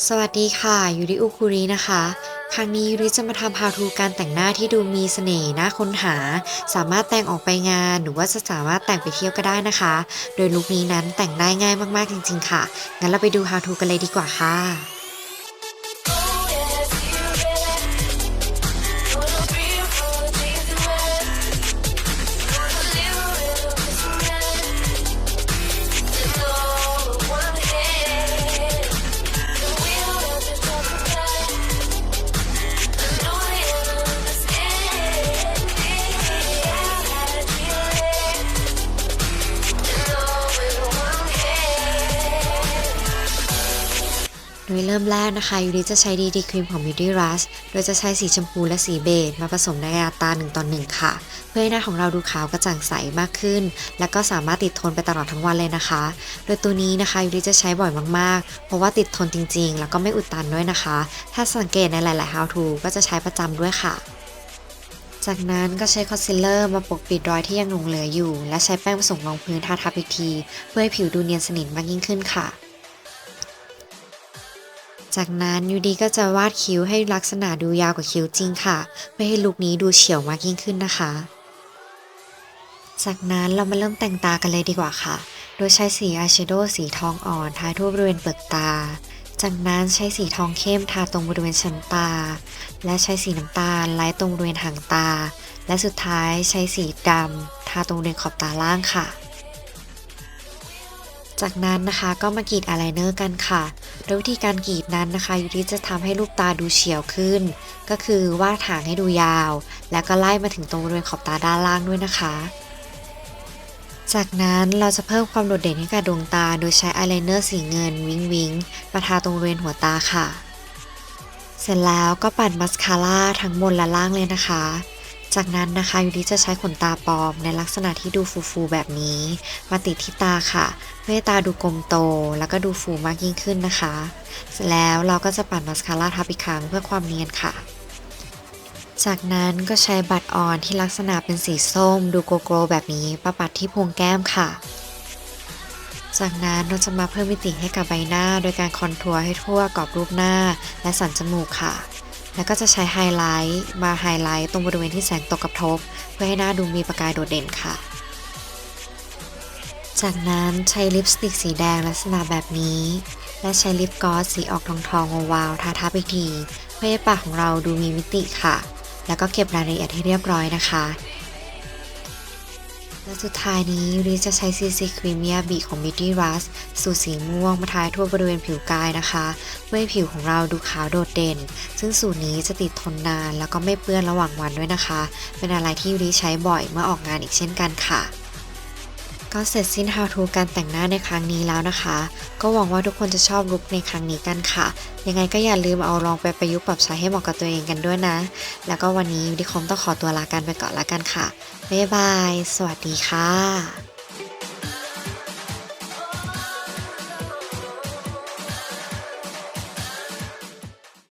สวัสดีค่ะ ยูริอุคุรินะคะ ครั้งนี้ยูริจะมาทำพาทูการแต่งหน้าที่ดูมีเสน่ห์น่าค้นหา สามารถแต่งออกไปงาน หรือว่าจะสามารถแต่งไปเที่ยวก็ได้นะคะ โดยลุคนี้นั้นแต่งได้ง่ายมากๆจริง ๆ ค่ะ งั้นเราไปดูพาทูกันเลยดีกว่าค่ะ โดยเริ่มแรกนะคะยูริจะใช้ดีดีครีมของ Beauty Rush โดยจะใช้สีชมพูและสีเบจมาผสมในอัตรา1ต่อ1ค่ะ เพื่อให้หน้าของเราดูขาวกระจ่างใสมากขึ้น และก็สามารถติดทนไปตลอดทั้งวันเลยนะคะ โดยตัวนี้นะคะยูริจะใช้บ่อยมากๆ เพราะว่าติดทนจริงๆ แล้วก็ไม่อุดตันด้วยนะคะ ถ้าสังเกตในหลาย ๆ How to ก็จะใช้ประจำด้วยค่ะจากนั้นก็ใช้คอนซีลเลอร์มาปกปิดรอยที่ยังหลงเหลืออยู่ และใช้แป้งผสมรองพื้นทาทับอีกที เพื่อให้ผิวดูเนียนสนิทมากยิ่งขึ้นค่ะ จากนั้นยูดีก็จะวาดคิ้วให้ลักษณะดูยาวกว่าคิ้วจริงค่ะ เพื่อให้ลุคนี้ดูเฉียวมากยิ่งขึ้นนะคะ จากนั้นเรามาเริ่มแต่งตากันเลยดีกว่าค่ะ โดยใช้สีอายแชโดว์สีทองอ่อนทาทั่วบริเวณเปลือกตา จากนั้นใช้สีทองเข้มทาตรงบริเวณชั้นตา และใช้สีน้ำตาลไล่ตรงบริเวณหางตา และสุดท้ายใช้สีดำทาตรงบริเวณขอบตาล่างค่ะ จากนั้นนะคะก็มากรีดอายไลเนอร์กันค่ะ โดยวิธีการกรีดนั้นนะคะยูริจะทำให้ลูกตาดูเฉียวขึ้น ก็คือวาดหางให้ดูยาว แล้วก็ไล่มาถึงตรงบริเวณขอบตาด้านล่างด้วยนะคะ จากนั้นเราจะเพิ่มความโดดเด่นให้กับดวงตา โดยใช้อายไลเนอร์สีเงินวิงวิงมาทาตรงบริเวณหัวตาค่ะ เสร็จแล้วก็ปั่นมัสคาร่าทั้งบนและล่างเลยนะคะ จากนั้นนะคะยูริจะใช้ขนตาปลอมในลักษณะที่ดูฟูๆแบบนี้ มาติดที่ตาค่ะเพื่อให้ตาดูกลมโตแล้วก็ดูฟูมากยิ่งขึ้นนะคะ เสร็จแล้วเราก็จะปั่นมัสคาร่าทับอีกครั้งเพื่อความเนียนค่ะ จากนั้นก็ใช้บัตรออนที่ลักษณะเป็นสีส้ม ดูโกโก้แบบนี้ประปัดที่พรงแก้มค่ะ จากนั้นเราจะมาเพิ่มมิติให้กับใบหน้า โดยการคอนทัวร์ให้ทั่วกรอบรูปหน้า และสันจมูกค่ะ แล้วก็จะใช้ไฮไลท์มาไฮไลท์ตรงบริเวณที่แสงตกกระทบ เพื่อให้หน้าดูมีประกายโดดเด่นค่ะ จากนั้นใช้ลิปสติกสีแดงลักษณะแบบนี้ และใช้ลิปกลอสสีออกทองทองวาวทาทับอีกทีเพื่อให้ปากของเราดูมีมิติค่ะ แล้วก็เก็บรายละเอียดให้เรียบร้อยนะคะ และสุดท้ายนี้ยูริจะใช้ซีซีครีมเมียบีของ Beauty Rush สูตรสีม่วงมาทาทั่วบริเวณผิวกายนะคะเพื่อให้ผิวของเราดูขาวโดดเด่น ซึ่งสูตรนี้จะติดทนนานแล้วก็ไม่เปื้อนระหว่างวันด้วยนะคะ เป็นอะไรที่ยูริใช้บ่อยเมื่อออกงานอีกเช่นกันค่ะ ก็เสร็จสิ้น How to การแต่งหน้าในครั้งนี้แล้วนะคะ ก็หวังว่าทุกคนจะชอบลุคในครั้งนี้กันค่ะ ยังไงก็อย่าลืมเอาลองไปประยุกต์ปรับใช้ให้เหมาะกับตัวเองกันด้วยนะ แล้วก็วันนี้ดิคอมต้องขอตัวลากันไปก่อนละกันค่ะ บ๊ายบาย สวัสดีค่ะ